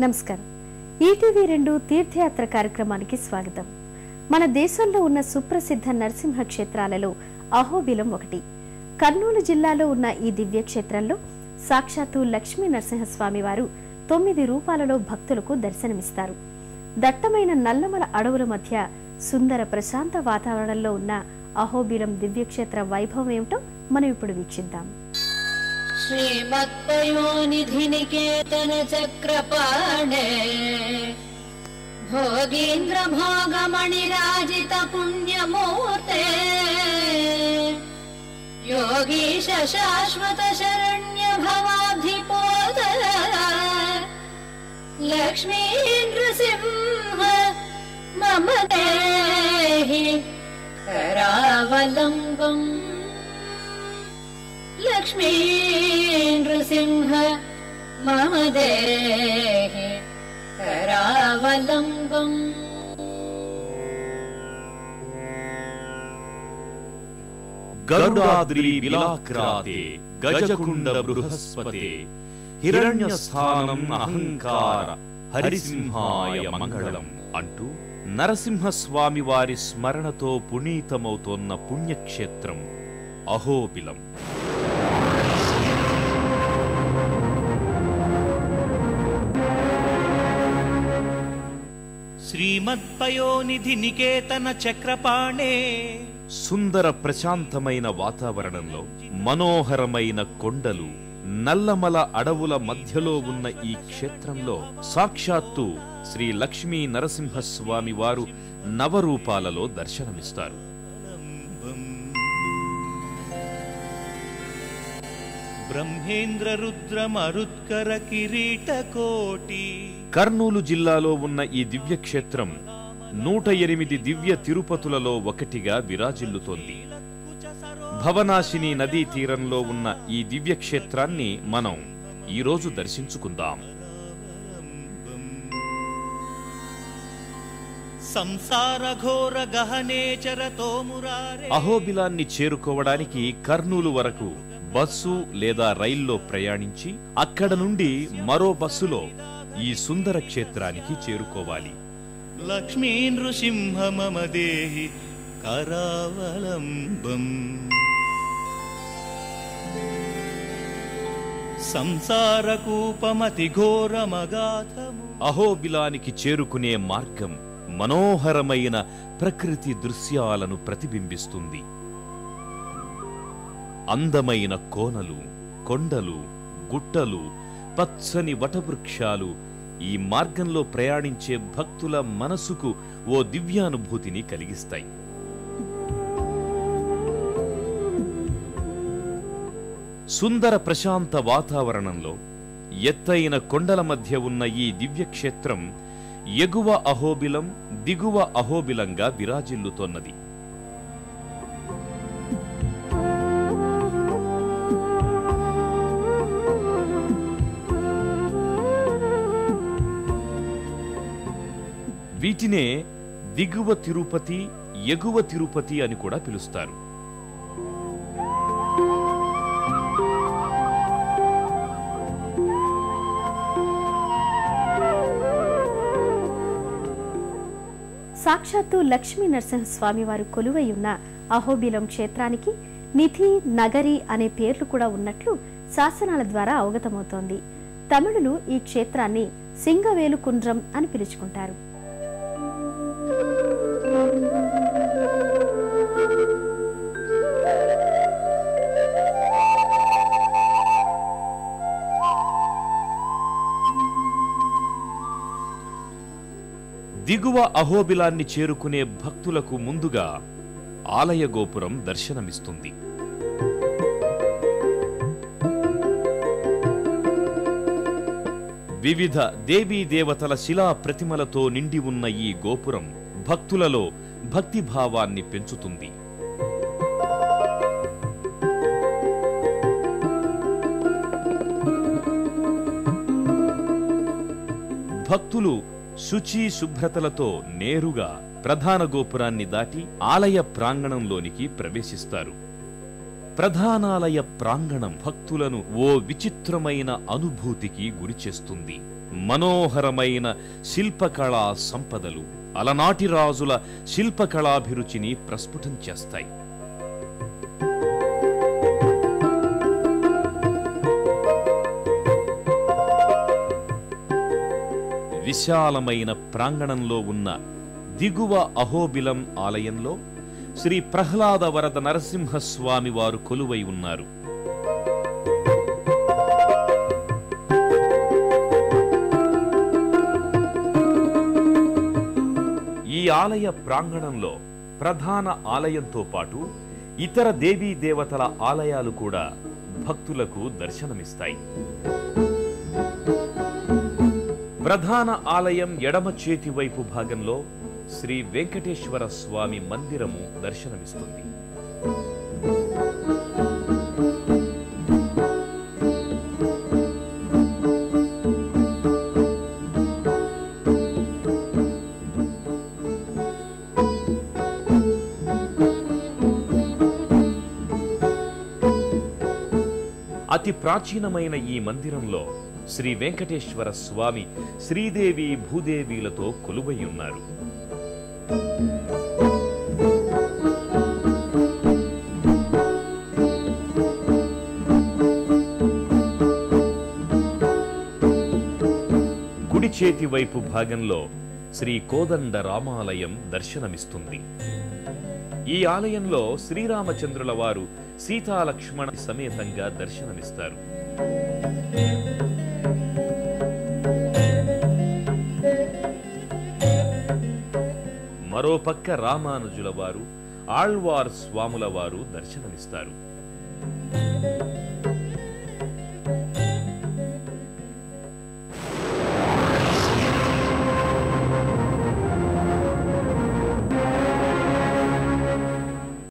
నమస్కారం. ఈటీవీ రెండు తీర్థయాత్ర కార్యక్రమానికి స్వాగతం. మన దేశంలో ఉన్న సుప్రసిద్ధ నరసింహ క్షేత్రాలలో అహోబిలం ఒకటి. కర్నూలు జిల్లాలో ఉన్న ఈ దివ్య క్షేత్రంలో సాక్షాత్తు లక్ష్మీ నరసింహస్వామి వారు తొమ్మిది రూపాలలో భక్తులకు దర్శనమిస్తారు. దట్టమైన నల్లమల అడవుల మధ్య సుందర ప్రశాంత వాతావరణంలో ఉన్న అహోబిలం దివ్యక్షేత్ర వైభవం ఏమిటో మనం ఇప్పుడు వీక్షిద్దాం. श्रीमत्पयोनिधिनिकेतनचक्रपाणे भोगीन्द्रभोगमणिराजितपुण्यमूर्ते योगीश योगीशशाश्वतशरण्यभवाभिपोत लक्ष्मीन्द्रसिंह मम देहि करावलम्बम् लक्ष्मी नृसिंह मम देहि करावलम्बम् గరుడాద్రి విలాక్రాతే గజకుండ బృహస్పతే హిరణ్యస్థానం అహంకార హరిసింహాయ మంగళం అంటూ నరసింహస్వామి వారి స్మరణతో పునీతమవుతోన్న పుణ్యక్షేత్రం అహోబిలం శ్రీమత్పయోనిధి నికేతన చక్రపాణే. సుందర ప్రశాంతమైన వాతావరణంలో మనోహరమైన కొండలు నల్లమల అడవుల మధ్యలో ఉన్న ఈ క్షేత్రంలో సాక్షాత్తు శ్రీ లక్ష్మీ నరసింహస్వామి వారు నవరూపాలలో దర్శనమిస్తారు. బ్రహ్మేంద్ర రుద్ర మరుత్కర కిరీట కోటి కర్నూలు జిల్లాలో ఉన్న ఈ దివ్యక్షేత్రం నూట ఎనిమిది దివ్య తిరుపతులలో ఒకటిగా విరాజిల్లుతోంది. భవనాశిని నదీ తీరంలో ఉన్న ఈ దివ్యక్షేత్రాన్ని మనం ఈరోజు దర్శించుకుందాం. అహోబిలాన్ని చేరుకోవడానికి కర్నూలు వరకు బస్సు లేదా రైల్లో ప్రయాణించి అక్కడ నుండి మరో బస్సులో ఈ సుందర క్షేత్రానికి చేరుకోవాలి. లక్ష్మీ నృసింహ మమ దేహి కరావలంబం. సంసార కూపమతి ఘోరమగాధము. అహోబిలానికి చేరుకునే మార్గం మనోహరమైన ప్రకృతి దృశ్యాలను ప్రతిబింబిస్తుంది. అందమైన కోనలు కొండలు గుట్టలు పచ్చని వటవృక్షాలు ఈ మార్గంలో ప్రయాణించే భక్తుల మనసుకు ఓ దివ్యానుభూతిని కలిగిస్తాయి. సుందర ప్రశాంత వాతావరణంలో ఎత్తైన కొండల మధ్య ఉన్న ఈ దివ్యక్షేత్రం ఎగువ అహోబిలం దిగువ అహోబిలంగా విరాజిల్లుతోన్నది. వీటినే దిగువ తిరుపతి ఎగువ తిరుపతి అని కూడా పిలుస్తారు. సాక్షాత్తు లక్ష్మీ నరసింహస్వామి వారు కొలువై ఉన్న అహోబిలం క్షేత్రానికి నిధి నగరి అనే పేర్లు కూడా ఉన్నట్లు శాసనాల ద్వారా అవగతమవుతోంది. తమిళులు ఈ క్షేత్రాన్ని సింగవేలు కుండ్రం అని పిలుచుకుంటారు. దిగువ అహోబిలాన్ని చేరుకునే భక్తులకు ముందుగా ఆలయ గోపురం దర్శనమిస్తుంది. వివిధ దేవీ దేవతల శిలా ప్రతిమలతో నిండి ఉన్న ఈ గోపురం భక్తులలో భక్తిభావాన్ని పెంచుతుంది. భక్తులు శుచి శుభ్రతలతో నేరుగా ప్రధాన గోపురాన్ని దాటి ఆలయ ప్రాంగణంలోనికి ప్రవేశిస్తారు. ప్రధానాలయ ప్రాంగణం భక్తులను ఓ విచిత్రమైన అనుభూతికి గురిచేస్తుంది మనోహరమైన శిల్పకళా సంపదలు అలనాటి రాజుల శిల్పకళాభిరుచిని ప్రస్ఫుటం చేస్తాయి. విశాలమైన ప్రాంగణంలో ఉన్న దిగువ అహోబిలం ఆలయంలో శ్రీ ప్రహ్లాద వరద నరసింహస్వామి వారు కొలువై ఉన్నారు. ఈ ఆలయ ప్రాంగణంలో ప్రధాన ఆలయంతో పాటు ఇతర దేవీ దేవతల ఆలయాలు కూడా భక్తులకు దర్శనమిస్తాయి. ప్రధాన ఆలయం ఎడమ చేతి వైపు భాగంలో శ్రీ వెంకటేశ్వర స్వామి మందిరము దర్శనమిస్తుంది. అతి ప్రాచీనమైన ఈ మందిరంలో శ్రీ వెంకటేశ్వర స్వామి శ్రీదేవి భూదేవీలతో కొలువై ఉన్నారు కుడి చేతి వైపు భాగంలో శ్రీ కోదండ రామాలయం దర్శనమిస్తుంది. ఈ ఆలయంలో శ్రీరామచంద్రుల వారు సీతాలక్ష్మణ సమేతంగా దర్శనమిస్తారు. మరోపక్క రామానుజుల వారు ఆళ్వార్ స్వాముల వారు దర్శనమిస్తారు.